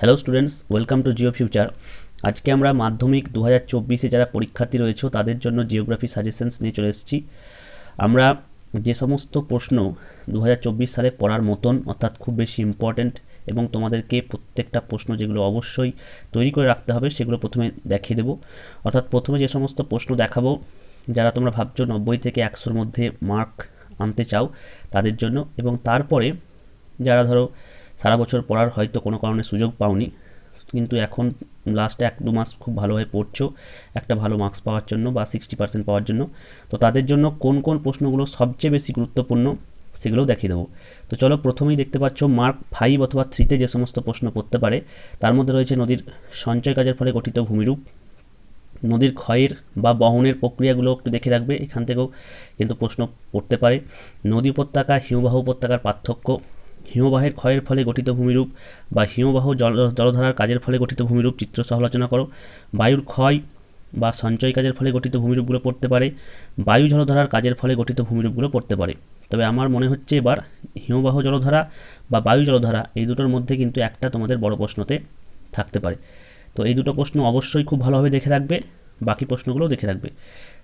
Hello students welcome to Jio future আজকে আমরা মাধ্যমিক দু হাজার চব্বিশে যারা পরীক্ষার্থী রয়েছে, তাদের জন্য জিওগ্রাফি সাজেশনস নিয়ে চলে এসেছি। আমরা যে সমস্ত প্রশ্ন দু হাজার চব্বিশ সালে পড়ার মতন, অর্থাৎ খুব বেশি ইম্পর্ট্যান্ট এবং তোমাদেরকে প্রত্যেকটা প্রশ্ন যেগুলো অবশ্যই তৈরি করে রাখতে হবে, সেগুলো প্রথমে দেখিয়ে দেবো। অর্থাৎ প্রথমে যে সমস্ত প্রশ্ন দেখাবো, যারা তোমরা ভাবছ নব্বই থেকে একশোর মধ্যে মার্ক আনতে চাও তাদের জন্য। এবং তারপরে যারা ধরো সারা বছর পড়ার হয়তো কোনো কারণে সুযোগ পাওনি। কিন্তু এখন লাস্টে এক দু মাস খুব ভালোভাবে পড়ছো, একটা ভালো মার্কস পাওয়ার জন্য বা সিক্সটি পার্সেন্ট পাওয়ার জন্য। তো তাদের জন্য কোন কোন প্রশ্নগুলো সবচেয়ে বেশি গুরুত্বপূর্ণ সেগুলোও দেখিয়ে দেবো। তো চলো প্রথমেই দেখতে পাচ্ছ মার্ক ফাইভ অথবা থ্রিতে যে সমস্ত প্রশ্ন পড়তে পারে, তার মধ্যে রয়েছে নদীর সঞ্চয় কাজের ফলে গঠিত ভূমিরূপ। নদীর ক্ষয়ের বা বহনের প্রক্রিয়াগুলো একটু দেখে রাখবে, এখান থেকেও কিন্তু প্রশ্ন পড়তে পারে। নদী উপত্যকা, হিমবাহ উপত্যকার পার্থক্য হিমবাহের ক্ষয়ের ফলে গঠিত ভূমিরূপ বা হিমবাহ জল, জলধারার কাজের ফলে গঠিত ভূমিরূপ চিত্র সহ আলোচনা করো। বায়ুর ক্ষয় বা সঞ্চয় কাজের ফলে গঠিত ভূমিরূপগুলো পড়তে পারে। বায়ু জলধারার কাজের ফলে গঠিত ভূমিরূপগুলো পড়তে পারে। তবে আমার মনে হচ্ছে এবার হিমবাহ জলধারা বা বায়ু জলধারা এই দুটোর মধ্যে কিন্তু একটা তোমাদের বড় প্রশ্নতে থাকতে পারে। তো এই দুটো প্রশ্ন অবশ্যই খুব ভালোভাবে দেখে রাখবে, বাকি প্রশ্নগুলোও দেখে রাখবে।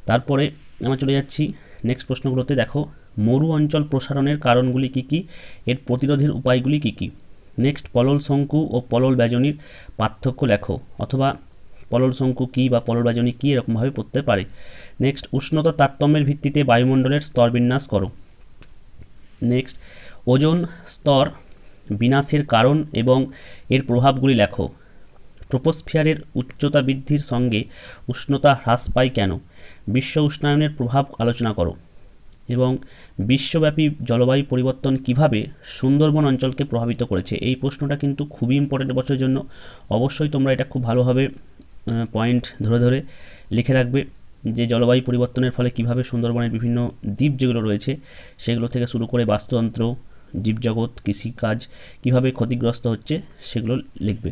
তারপরে আমরা চলে যাচ্ছি নেক্সট প্রশ্নগুলোতে দেখো। মরু অঞ্চল প্রসারণের কারণগুলি কী কী? এর প্রতিরোধের উপায়গুলি কী কী? নেক্সট, পলল শঙ্কু ও পলল ব্যজনীর পার্থক্য লেখো, অথবা পলল শঙ্কু কী বা পলল ব্যজনী কী এরকমভাবে পড়তে পারে। নেক্সট, উষ্ণতা তারতম্যের ভিত্তিতে বায়ুমণ্ডলের স্তর বিন্যাস করো। নেক্সট, ওজন স্তর বিনাশের কারণ এবং এর প্রভাবগুলি লেখো। ট্রোপোস্ফিয়ারের উচ্চতা বৃদ্ধির সঙ্গে উষ্ণতা হ্রাস পায় কেন? বিশ্ব উষ্ণায়নের প্রভাব আলোচনা করো। এবং বিশ্বব্যাপী জলবায়ু পরিবর্তন কীভাবে সুন্দরবন অঞ্চলকে প্রভাবিত করেছে? এই প্রশ্নটা কিন্তু খুবই ইম্পর্টেন্ট বছরের জন্য। অবশ্যই তোমরা এটা খুব ভালোভাবে পয়েন্ট ধরে ধরে লিখে রাখবে যে জলবায়ু পরিবর্তনের ফলে কীভাবে সুন্দরবনের বিভিন্ন দ্বীপ যেগুলো রয়েছে, সেগুলো থেকে শুরু করে বাস্তুতন্ত্র, জীবজগৎ, কৃষিকাজ কীভাবে ক্ষতিগ্রস্ত হচ্ছে সেগুলো লিখবে।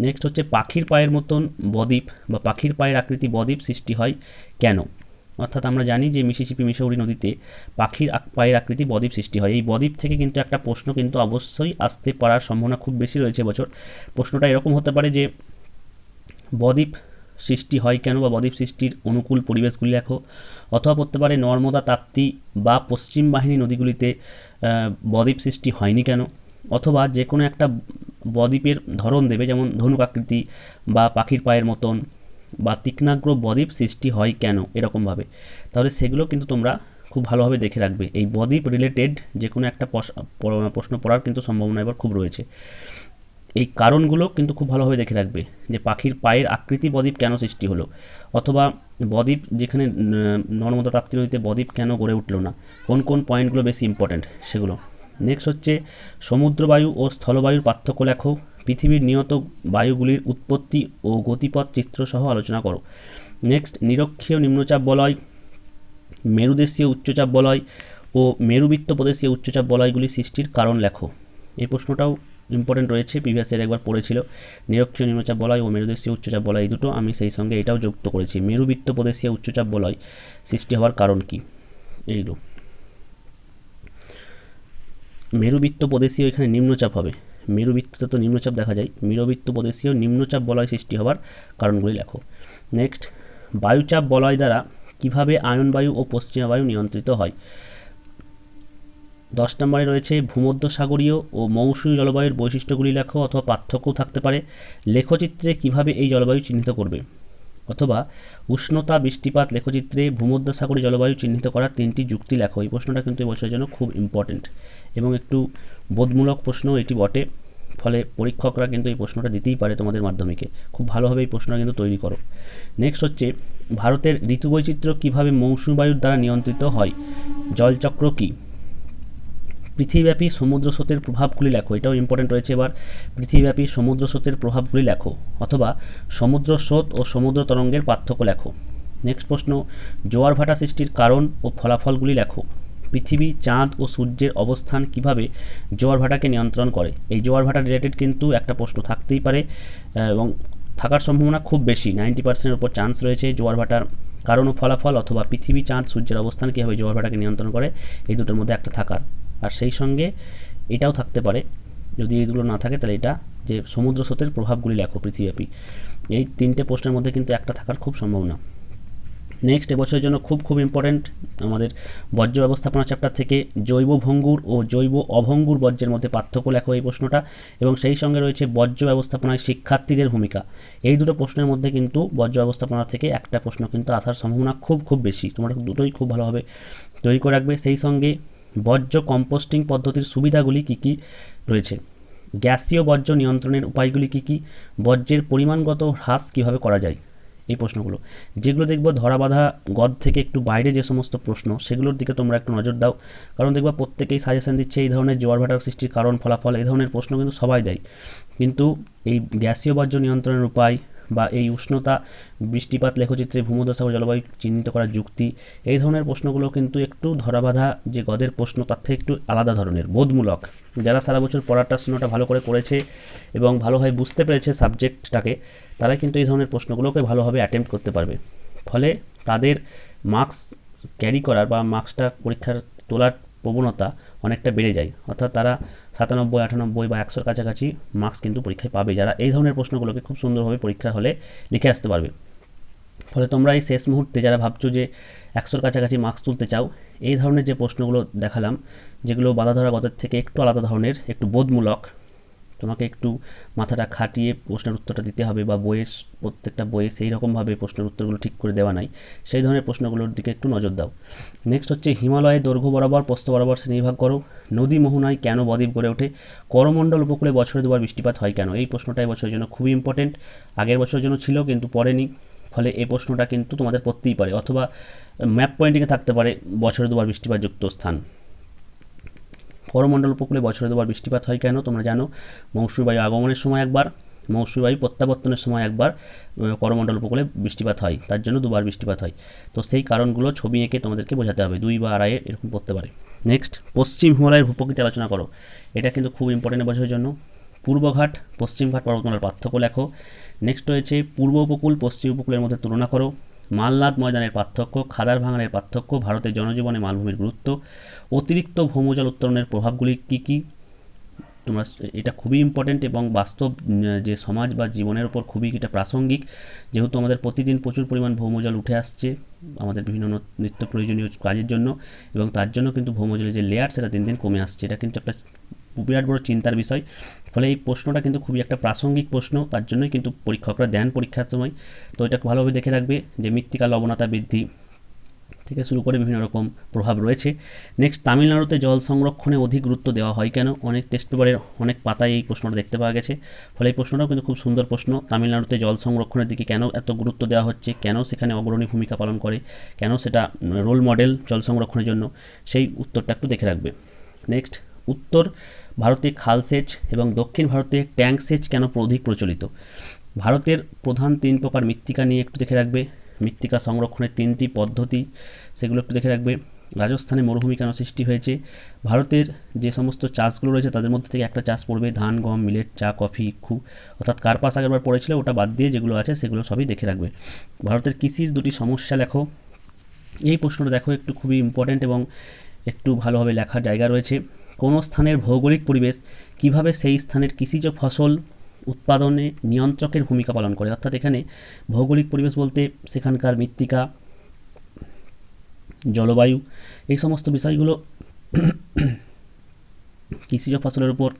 নেক্সট হচ্ছে পাখির পায়ের মতন বদ্বীপ বা পাখির পায়ের আকৃতি বদ্বীপ সৃষ্টি হয় কেন? অর্থাৎ আমরা জানি যে মিসিসিপি মিশৌরি নদীতে পাখির পায়ের আকৃতি বদ্বীপ সৃষ্টি হয়। এই বদ্বীপ থেকে কিন্তু একটা প্রশ্ন কিন্তু অবশ্যই আসতে পারার সম্ভাবনা খুব বেশি রয়েছে বছর প্রশ্নটা এরকম হতে পারে যে, বদ্বীপ সৃষ্টি হয় কেন বা বদ্বীপ সৃষ্টির অনুকূল পরিবেশগুলি লেখো অথবা পড়তে পারে নর্মদা, তাপ্তি বা পশ্চিম বাহিনী নদীগুলিতে বদ্বীপ সৃষ্টি হয়নি কেন? অথবা যে কোনো একটা বদ্বীপের ধরন দেবে, যেমন ধনুক আকৃতি বা পাখির পায়ের মতন। বা তীক্ষ্ণাগ্র বদ্বীপ সৃষ্টি হয় কেন এরকমভাবে? তাহলে সেগুলো কিন্তু তোমরা খুব ভালোভাবে দেখে রাখবে। এই বদ্বীপ রিলেটেড যে কোনো একটা প্রশ্ন পড়ার কিন্তু সম্ভাবনা এবার খুব রয়েছে। এই কারণগুলো কিন্তু খুব ভালোভাবে দেখে রাখবে যে পাখির পায়ের আকৃতি বদ্বীপ কেন সৃষ্টি হলো? অথবা বদ্বীপ যেখানে নর্মদা তাপ্তি নদীতে বদ্বীপ কেন গড়ে উঠল না? কোন কোন পয়েন্টগুলো বেশি ইম্পর্ট্যান্ট সেগুলো? নেক্সট হচ্ছে সমুদ্রবায়ু ও স্থলবায়ুর পার্থক্য লেখো। পৃথিবীর নিয়ত বায়ুগুলির উৎপত্তি ও গতিপথ চিত্রসহ আলোচনা করো। নেক্সট নিরক্ষীয় নিম্নচাপ বলয়, মেরুদেশীয় উচ্চচাপ বলয় ও মেরুবৃত্ত প্রদেশীয় উচ্চচাপ বলয়গুলি সৃষ্টির কারণ লেখো। এই প্রশ্নটাও ইম্পর্টেন্ট রয়েছে প্রিভিয়াস ইয়ার একবার পড়েছিল। নিরক্ষীয় নিম্নচাপ বলয় ও মেরুদেশীয় উচ্চচাপ বলয়, এই দুটো আমি সেই সঙ্গে এটাও যুক্ত করেছি। মেরুবৃত্ত প্রদেশীয় উচ্চচাপ বলয় সৃষ্টি হওয়ার কারণ কি? এইগুলো। মেরুবৃত্ত প্রদেশীয় এখানে নিম্নচাপ হবে। মেরুবৃত্ততে তো নিম্নচাপ দেখা যায়। মেরুবৃত্ত প্রদেশীয় নিম্নচাপ বলয় সৃষ্টি হওয়ার কারণগুলি লেখো। নেক্সট বায়ুচাপ বলয় দ্বারা কীভাবে আয়ন বায়ু ও পশ্চিমা বায়ু নিয়ন্ত্রিত হয়? দশ নম্বরে রয়েছে ভূমধ্যসাগরীয় ও মৌসুমী জলবায়ুর বৈশিষ্ট্যগুলি লেখো অথবা পার্থক্যও থাকতে পারে। লেখচিত্রে কীভাবে এই জলবায়ু চিহ্নিত করবে? অথবা উষ্ণতা বৃষ্টিপাত লেখচিত্রে ভূমধ্যসাগরী জলবায়ু চিহ্নিত করার তিনটি যুক্তি লেখো। এই প্রশ্নটা কিন্তু এবছরের জন্য খুব ইম্পর্টেন্ট এবং একটু বোধমূলক প্রশ্ন এটি বটে, ফলে পরীক্ষকরা কিন্তু এই প্রশ্নটা দিতেই পারে তোমাদের মাধ্যমিকে। খুব ভালোভাবে এই প্রশ্নটা কিন্তু তৈরি করো। নেক্সট হচ্ছে, ভারতের ঋতু বৈচিত্র্য কীভাবে মৌসুমী বায়ুর দ্বারা নিয়ন্ত্রিত হয়? জলচক্র কী? পৃথিবীব্যাপী সমুদ্র স্রোতের প্রভাবগুলি লেখো, এটাও ইম্পর্টেন্ট রয়েছে এবার, পৃথিবীব্যাপী সমুদ্র স্রোতের প্রভাবগুলি লেখো, অথবা সমুদ্র স্রোত ও সমুদ্র তরঙ্গের পার্থক্য লেখো। নেক্সট প্রশ্ন, জোয়ার ভাটা সৃষ্টির কারণ ও ফলাফলগুলি লেখো। পৃথিবী, চাঁদ ও সূর্যের অবস্থান কীভাবে জোয়ার ভাটাকে নিয়ন্ত্রণ করে? এই জোয়ার ভাটা রিলেটেড কিন্তু একটা প্রশ্ন থাকতেই পারে এবং থাকার সম্ভাবনা খুব বেশি নাইনটি পার্সেন্টের উপর চান্স রয়েছে জোয়ার ভাটার কারণ ও ফলাফল, অথবা পৃথিবী, চাঁদ, সূর্যের অবস্থান কীভাবে জোয়ার ভাটাকে নিয়ন্ত্রণ করে, এই দুটোর মধ্যে একটা থাকার। আর সেই সঙ্গে এটাও থাকতে পারে। যদি এইগুলো না থাকে, তাহলে এটা যে সমুদ্র স্রোতের প্রভাবগুলি লেখো পৃথিবীব্যাপী। এই তিনটে প্রশ্নের মধ্যে কিন্তু একটা থাকার খুব সম্ভাবনা। নেক্সট এবছরের জন্য খুব খুব ইম্পর্ট্যান্ট আমাদের বর্জ্য ব্যবস্থাপনা চ্যাপ্টার থেকে জৈব ভঙ্গুর ও জৈব অভঙ্গুর বর্জ্যের মধ্যে পার্থক্য লেখো এই প্রশ্নটা। এবং সেই সঙ্গে রয়েছে বর্জ্য ব্যবস্থাপনায় শিক্ষার্থীদের ভূমিকা। এই দুটো প্রশ্নের মধ্যে কিন্তু বর্জ্য ব্যবস্থাপনা থেকে একটা প্রশ্ন কিন্তু আসার সম্ভাবনা খুব খুব বেশি। তোমরা দুটোই খুব ভালোভাবে তৈরি করে রাখবে। সেই সঙ্গে বর্জ্য কম্পোস্টিং পদ্ধতির সুবিধাগুলি কী কী রয়েছে? গ্যাসীয় বর্জ্য নিয়ন্ত্রণের উপায়গুলি কী কী? বর্জ্যের পরিমাণগত হ্রাস কীভাবে করা যায়? এই প্রশ্নগুলো। যেগুলো দেখব ধরা বাঁধা গদ থেকে একটু বাইরে যে সমস্ত প্রশ্ন, সেগুলোর দিকে তোমরা একটু নজর দাও। কারণ দেখবা প্রত্যেকেই সাজেশন দিচ্ছে এই ধরনের জোয়ার ভাটার সৃষ্টির কারণ, ফলাফল, এই ধরনের প্রশ্ন কিন্তু সবাই দেয়। কিন্তু এই গ্যাসীয় বর্জ্য নিয়ন্ত্রণের উপায় বা এই উষ্ণতা, বৃষ্টিপাত, লেখচিত্রে ভূমধ্যসাগর জলবায়ু চিহ্নিত করার যুক্তি, এই ধরনের প্রশ্নগুলো কিন্তু একটু ধরাবাধা যে গদের প্রশ্ন, তার থেকে একটু আলাদা ধরনের, বোধমূলক। যারা সারা বছর পড়ার শোনাটা ভালো করে করেছে এবং ভালোভাবে বুঝতে পেরেছে সাবজেক্টটাকে তারা কিন্তু এই ধরনের প্রশ্নগুলোকে ভালোভাবে অ্যাটেম্প্ট করতে পারবে। ফলে তাদের মার্কস ক্যারি করার বা মার্কসটা পরীক্ষার তোলার প্রবণতা অনেকটা বেড়ে যায়। অর্থাৎ তারা সাতানব্বই, আটানব্বই বা একশোর কাছাকাছি মার্কস কিন্তু পরীক্ষায় পাবে। যারা এই ধরনের প্রশ্নগুলোকে খুব সুন্দরভাবে পরীক্ষা হলে লিখে আসতে পারবে। ফলে তোমরা এই শেষ মুহূর্তে যারা ভাবছ যে একশোর কাছাকাছি মার্কস তুলতে চাও, এই ধরনের যে প্রশ্নগুলো দেখালাম, যেগুলো বাধা ধরা গতের থেকে একটু আলাদা ধরনের, একটু বোধমূলক তোমাকে একটু মাথাটা খাটিয়ে প্রশ্নের উত্তরটা দিতে হবে বা বইয়ের প্রত্যেকটা বইয়ে সেই রকমভাবে প্রশ্নের উত্তরগুলো ঠিক করে দেওয়া নাই। সেই ধরনের প্রশ্নগুলোর দিকে একটু নজর দাও। নেক্সট হচ্ছে, হিমালয়ে দৈর্ঘ্য বরাবর প্রস্থ বরাবর শ্রেণীভাগ করো। নদী মোহনায় কেন বদ্বীপ গড়ে ওঠে? করমণ্ডল উপকূলে বছরে দুবার বৃষ্টিপাত হয় কেন? এই প্রশ্নটা এই বছরের জন্য খুবই ইম্পর্টেন্ট আগের বছরের জন্য ছিল, কিন্তু পড়েনি। ফলে এই প্রশ্নটা কিন্তু তোমাদের পড়তেই পারে, অথবা ম্যাপ পয়েন্টিংয়ে থাকতে পারে বছরে দুবার বৃষ্টিপাতযুক্ত স্থান। করমণ্ডল উপকূলে বছরে দুবার বৃষ্টিপাত হয় কেন তোমরা জানো? মৌসুমী বায়ু আগমনের সময় একবার মৌসুমী বায়ু প্রত্যাবর্তনের সময় একবার করমণ্ডল উপকূলে বৃষ্টিপাত হয়, তার জন্য দুবার বৃষ্টিপাত হয়। তো সেই কারণগুলো ছবি এঁকে তোমাদেরকে বোঝাতে হবে, দুই বা আড়াইয়ের এরকম পড়তে পারে। নেক্সট পশ্চিম হিমালয়ের ভূপ্রকৃতি আলোচনা করো। এটা কিন্তু খুব ইম্পর্টেন্ট বছরের জন্য। পূর্বঘাট, পশ্চিমঘাট পর্বতমালার পার্থক্য লেখো। নেক্সট রয়েছে, পূর্ব উপকূল, পশ্চিম উপকূলের মধ্যে তুলনা করো। মালনাদ ময়দানের পার্থক্য, খাদার ভাঙানের পার্থক্য, ভারতের জনজীবনে মালভূমির গুরুত্ব, অতিরিক্ত ভৌমজল উত্তরণের প্রভাবগুলি কী কী? তোমরা এটা খুবই ইম্পর্টেন্ট এবং বাস্তব যে সমাজ বা জীবনের ওপর খুবই এটা প্রাসঙ্গিক। যেহেতু আমাদের প্রতিদিন প্রচুর পরিমাণ ভৌমজল উঠে আসছে আমাদের বিভিন্ন নিত্য প্রয়োজনীয় কাজের জন্য এবং তার জন্য কিন্তু ভৌমজলের যে লেয়ার সেটা দিন দিন কমে আসছে। এটা কিন্তু একটা বিরাট বড় চিন্তার বিষয়। ফলে এই প্রশ্নটা কিন্তু খুবই একটা প্রাসঙ্গিক প্রশ্ন, তার জন্যই কিন্তু পরীক্ষকরা দেন পরীক্ষার সময়। তো এটা ভালোভাবে দেখে রাখবে যে মৃত্তিকা লবণতা বৃদ্ধি থেকে শুরু করে বিভিন্ন রকম প্রভাব রয়েছে। নেক্সট তামিলনাড়ুতে জল সংরক্ষণে অধিক গুরুত্ব দেওয়া হয় কেন? অনেক টেস্ট পেপারের অনেক পাতায় এই প্রশ্নটা দেখতে পাওয়া গেছে। ফলে এই প্রশ্নটাও কিন্তু খুব সুন্দর প্রশ্ন, তামিলনাড়ুতে জল সংরক্ষণের দিকে কেন এত গুরুত্ব দেওয়া হচ্ছে? কেন সেখানে অগ্রণী ভূমিকা পালন করে? কেন সেটা রোল মডেল জল সংরক্ষণের জন্য? সেই উত্তরটা একটু দেখে রাখবে। নেক্সট উত্তর ভারতে খাল সেচ এবং দক্ষিণ ভারতে ট্যাঙ্ক সেচ কেন অধিক প্রচলিত? ভারতের প্রধান তিন প্রকার মৃত্তিকা নিয়ে একটু দেখে রাখবে। মৃত্তিকা সংরক্ষণের তিনটি পদ্ধতি, সেগুলো একটু দেখে রাখবে। রাজস্থানে মরুভূমি কেন সৃষ্টি হয়েছে? ভারতের যে সমস্ত চাষগুলো রয়েছে, তাদের মধ্যে থেকে একটা চাষ পড়বে ধান, গম, মিলেট, চা, কফি ইক্ষু অর্থাৎ কার পাশ আগেরবার পড়েছিল, ওটা বাদ দিয়ে যেগুলো আছে, সেগুলো সবই দেখে রাখবে। ভারতের কৃষির দুটি সমস্যা লেখো। এই প্রশ্নটা দেখো, একটু খুবই ইম্পর্ট্যান্ট এবং একটু ভালোভাবে লেখার জায়গা রয়েছে। কোনো স্থানের ভৌগোলিক পরিবেশ কীভাবে সেই স্থানের কৃষিজ ফসল উৎপাদনে নিয়ন্ত্রকের ভূমিকা পালন করে? অর্থাৎ এখানে ভৌগোলিক পরিবেশ বলতে সেখানকার মৃত্তিকা, জলবায়ু, এই সমস্ত বিষয়গুলো কৃষিজ ফসলের উপর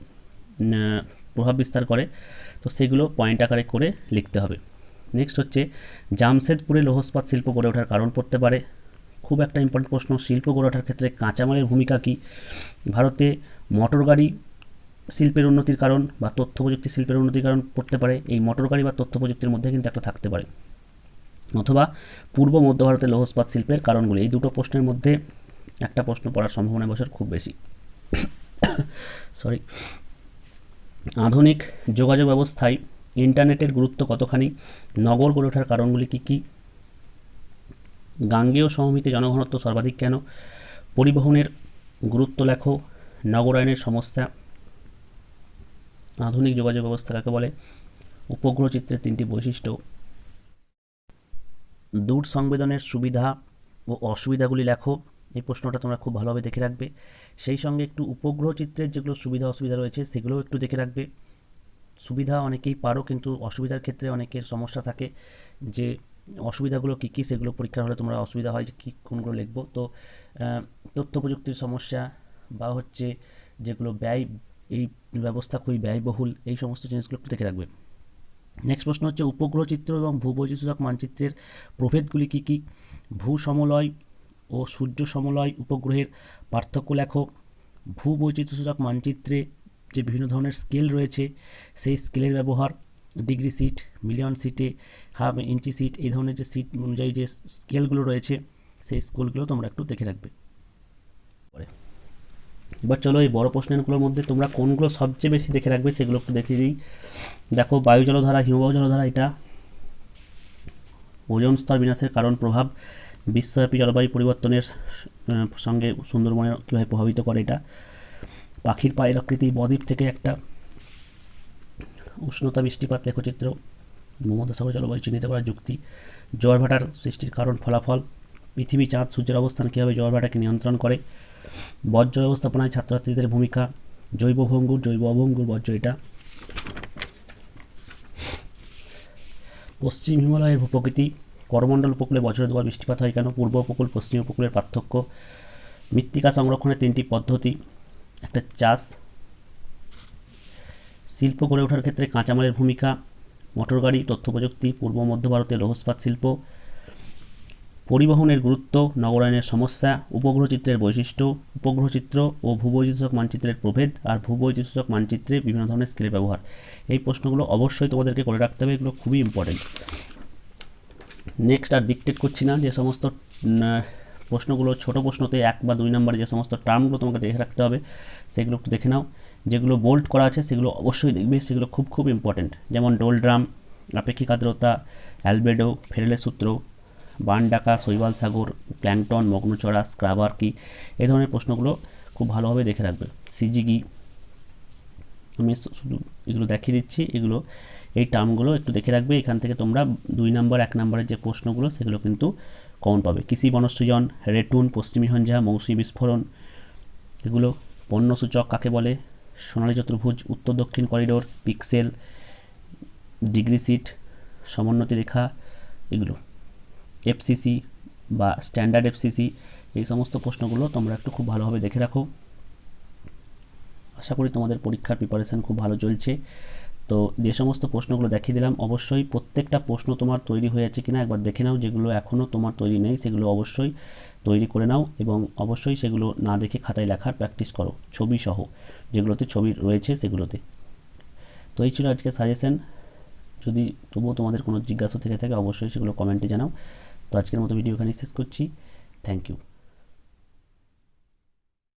প্রভাব বিস্তার করে। তো সেগুলো পয়েন্ট আকারে করে লিখতে হবে। নেক্সট হচ্ছে, জামশেদপুরে লৌহস্পাত শিল্প গড়ে ওঠার কারণ পড়তে পারে। খুব একটা ইম্পর্টেন্ট প্রশ্ন। শিল্প গড়ে ওঠার ক্ষেত্রে কাঁচামালের ভূমিকা কী? ভারতে মোটর গাড়ি শিল্পের উন্নতির কারণ বা তথ্য প্রযুক্তি শিল্পের উন্নতির কারণ পড়তে পারে। এই মোটর গাড়ি বা তথ্য প্রযুক্তির মধ্যে কিন্তু একটা থাকতে পারে। অথবা পূর্ব, মধ্য ভারতের লৌহ ইস্পাত শিল্পের কারণগুলি। এই দুটো প্রশ্নের মধ্যে একটা প্রশ্ন পড়ার সম্ভাবনা বছর খুব বেশি। সরি আধুনিক যোগাযোগ ব্যবস্থায় ইন্টারনেটের গুরুত্ব কতখানি? নগর গড়ে ওঠার কারণগুলি কী কী? গাঙ্গেয় সমভূমিতে জনঘনত্ব সর্বাধিক কেন? পরিবহনের গুরুত্ব লেখো। নগরায়নের সমস্যা। আধুনিক যোগাযোগ ব্যবস্থা কাকে বলে? উপগ্রহ চিত্রের তিনটি বৈশিষ্ট্য। দূর সংবেদনের সুবিধা ও অসুবিধাগুলি লেখো। এই প্রশ্নটা তোমরা খুব ভালোভাবে দেখে রাখবে। সেই সঙ্গে একটু উপগ্রহ চিত্রের যেগুলো সুবিধা অসুবিধা রয়েছে, সেগুলোও একটু দেখে রাখবে। সুবিধা অনেকেই পারো, কিন্তু অসুবিধার ক্ষেত্রে অনেকের সমস্যা থাকে যে অসুবিধাগুলো কী কী, সেগুলো পরীক্ষার হলে তোমরা অসুবিধা হয় যে কী কোনগুলো লিখব। তো তথ্য প্রযুক্তির সমস্যা বা হচ্ছে যেগুলো ব্যয়, এই ব্যবস্থা খুবই ব্যয়বহুল, এই সমস্ত জিনিসগুলো একটু দেখে রাখবে। নেক্সট প্রশ্ন হচ্ছে, উপগ্রহ চিত্র এবং ভূবৈচিত্র্যক মানচিত্রের প্রভেদগুলি কী কী? ভূ সমলয় ও সূর্য সমলয় উপগ্রহের পার্থক্য লেখো। ভূবৈচিত্র্যসূচক মানচিত্রে যে বিভিন্ন ধরনের স্কেল রয়েছে, সেই স্কেলের ব্যবহার ডিগ্রি সিট, মিলিয়ন সিটে, হাফ ইঞ্চি সিট, এই ধরনের যে সিট অনুযায়ী যে স্কেলগুলো রয়েছে, সেই স্কেলগুলো তোমরা একটু দেখে রাখবে। এবার চলো এই বড় প্রশ্নগুলোর মধ্যে তোমরা কোনগুলো সবচেয়ে বেশি দেখে রাখবে সেগুলো একটু দেখে দিই। দেখো, বায়ু জলধারা, হিমবাহ জলধারা, এটা ওজন স্তর বিনাশের কারণ, প্রভাব, বিশ্বব্যাপী জলবায়ু পরিবর্তনের সঙ্গে সুন্দরবনের কীভাবে প্রভাবিত করে এটা। পাখির পায়ের আকৃতি, বদ্বীপ থেকে একটা উষ্ণতা বৃষ্টিপাত, লেখচিত্র ভূমধ্যসাগর জলবায়ু চিহ্নিত করার যুক্তি, জোয়ার ভাটার সৃষ্টির কারণ, ফলাফল, পৃথিবী চাঁদ, সূর্যের অবস্থান কীভাবে জোয়ার ভাটাকে নিয়ন্ত্রণ করে, বর্জ্য ব্যবস্থাপনায় ছাত্রছাত্রীদের ভূমিকা, জৈব ভঙ্গুর, জৈব অভঙ্গুর বর্জ্য এটা। পশ্চিম হিমালয়ের ভূপ্রকৃতি, করমণ্ডল উপকূলে বছরে দুবার বৃষ্টিপাত হয় কেন? পূর্ব উপকূল, পশ্চিম উপকূলের পার্থক্য, মৃত্তিকা সংরক্ষণের তিনটি পদ্ধতি, একটা চাষ শিল্প গড়ে ওঠার ক্ষেত্রে কাঁচামালের ভূমিকা মোটর গাড়ি তথ্য প্রযুক্তি পূর্ব মধ্য ভারতের লৌহ ইস্পাত শিল্প, পরিবহনের গুরুত্ব, নগরায়নের সমস্যা উপগ্রহ চিত্রের বৈশিষ্ট্য উপগ্রহ চিত্র ও ভূবৈচিত্রক মানচিত্রের প্রভেদ আর ভূবৈচিত্রক মানচিত্রে বিভিন্ন ধরনের স্কেলের ব্যবহার। এই প্রশ্নগুলো অবশ্যই তোমাদেরকে করে রাখতে হবে, এগুলো খুবই ইম্পর্টেন্ট নেক্সট আর ডিকটেট করছি না, যে সমস্ত প্রশ্নগুলো ছোট প্রশ্নতে এক বা দুই নম্বরে যে সমস্ত টার্মগুলো তোমাকে দেখে রাখতে হবে, সেগুলো একটু দেখে নাও। যেগুলো বোল্ড করা আছে, সেগুলো অবশ্যই দেখবে, সেগুলো খুব খুব ইম্পর্টেন্ট যেমন ডোলড্রাম আপেক্ষিক আর্দ্রতা অ্যালবেডো ফেরেলের সূত্র বান ডাকা, শৈবাল সাগর প্ল্যাংটন মগ্নচড়া স্ক্রাবার কি এই ধরনের প্রশ্নগুলো খুব ভালোভাবে দেখে রাখবে। সিজিগি, আমি শুধু এগুলো দেখিয়ে দিচ্ছি, এগুলো, এই টার্মগুলো একটু দেখে রাখবে। এখান থেকে তোমরা দুই নম্বর এক নম্বরের যে প্রশ্নগুলো, সেগুলো কিন্তু কমন পাবে। কৃষি বনসৃজন, রেটুন, পশ্চিমী হঞ্জা মৌসুমী বিস্ফোরণ, এগুলো পণ্যসূচক কাকে বলে? সোনালী চতুর্ভুজ, উত্তর দক্ষিণ করিডোর, পিক্সেল, ডিগ্রি সিট, সমোন্নতি রেখা, এগুলো। এফসিসি বা স্ট্যান্ডার্ড এফসিসি, এই সমস্ত প্রশ্নগুলো তোমরা একটু খুব ভালোভাবে দেখে রাখো। আশা করি তোমাদের পরীক্ষার প্রিপারেশান খুব ভালো চলছে। তো যে সমস্ত প্রশ্নগুলো দেখিয়ে দিলাম, অবশ্যই প্রত্যেকটা প্রশ্ন তোমার তৈরি হয়ে আছে কিনা একবার দেখে নাও, যেগুলো এখনও তোমার তৈরি নেই, সেগুলো অবশ্যই তৈরি করে নাও এবং অবশ্যই সেগুলো না দেখে খাতায় লেখার প্র্যাকটিস করো, ছবি সহ। যেগুলোতে ছবি রয়েছে সেগুলোতে। তো এই ছিল আজকে সাজেশন যদি তবুও তোমাদের কোনো জিজ্ঞাসা থেকে থাকে, অবশ্যই সেগুলো কমেন্টে জানাও। তো আজকের মতো ভিডিও এখানে শেষ করছি। Thank you